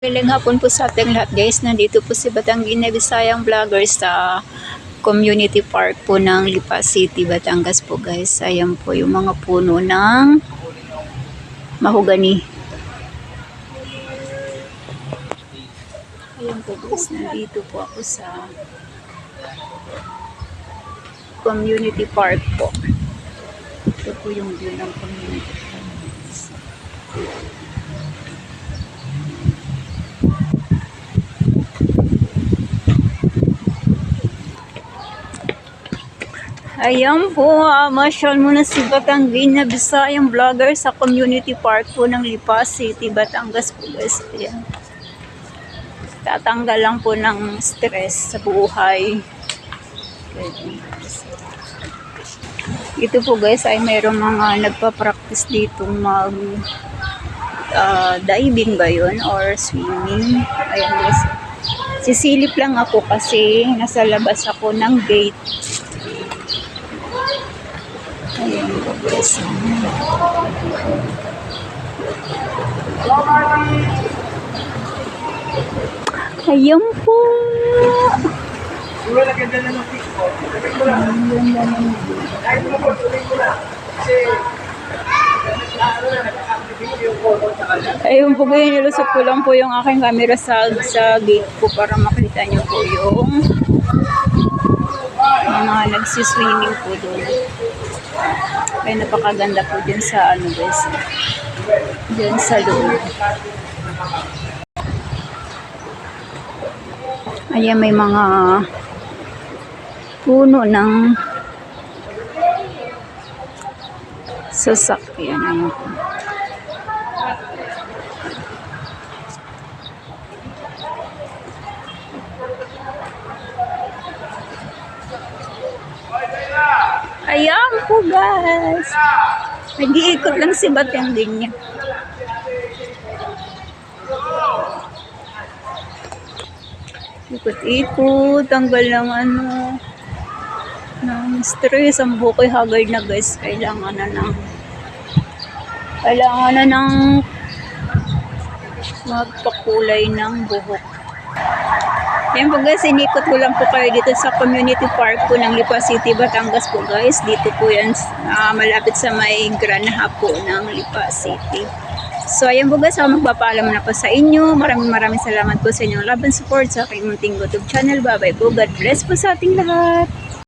Galing hapon po sa ating lahat guys. Nandito po si Batanggina Bisayang Vlogger sa community park po ng Lipa City, Batangas po guys. Ayan po yung mga puno ng mahogani. Ayan po guys, nandito po ako sa community park po. Ito po yung view ng community park. Ayan po, uh, masyal muna si Batanggina Bisayang vlogger sa community park po ng Lipa City, Batangas po guys. Ayan. Tatanggal lang po ng stress sa buhay. Ito po guys ay mayroong mga nagpa-practice dito mag uh, diving ba yun or swimming. Ayan guys. Sisilip lang ako kasi nasa labas ako ng gate. Ayan po po. Po. Ayun po ganyan, nilusot ko lang po yung aking camera sa, sa gate ko para makita nyo po yung mga nagsiswimming po doon. Ay napakaganda po dyan sa ano guys. Dyan sa loob. Ayan may mga puno ng sasakyan. Ayan po. Ayan po guys. Nag-iikot lang si Batang din niya. Ikot-ikot, tanggal ng ano, ng stress. Ang bukoy haggard na guys. Kailangan na ng, kailangan na ng magpakulay ng buhok. Yan po guys, inikot ko lang po kayo dito sa community park po ng Lipa City, Batangas po guys. Dito po yan, ah, malapit sa may granaha po ng Lipa City. So ayan po guys, ako magpapaalam na po sa inyo. Maraming maraming salamat po sa inyong love and support sa aking munting YouTube channel. Bye bye po. God bless po sa ating lahat.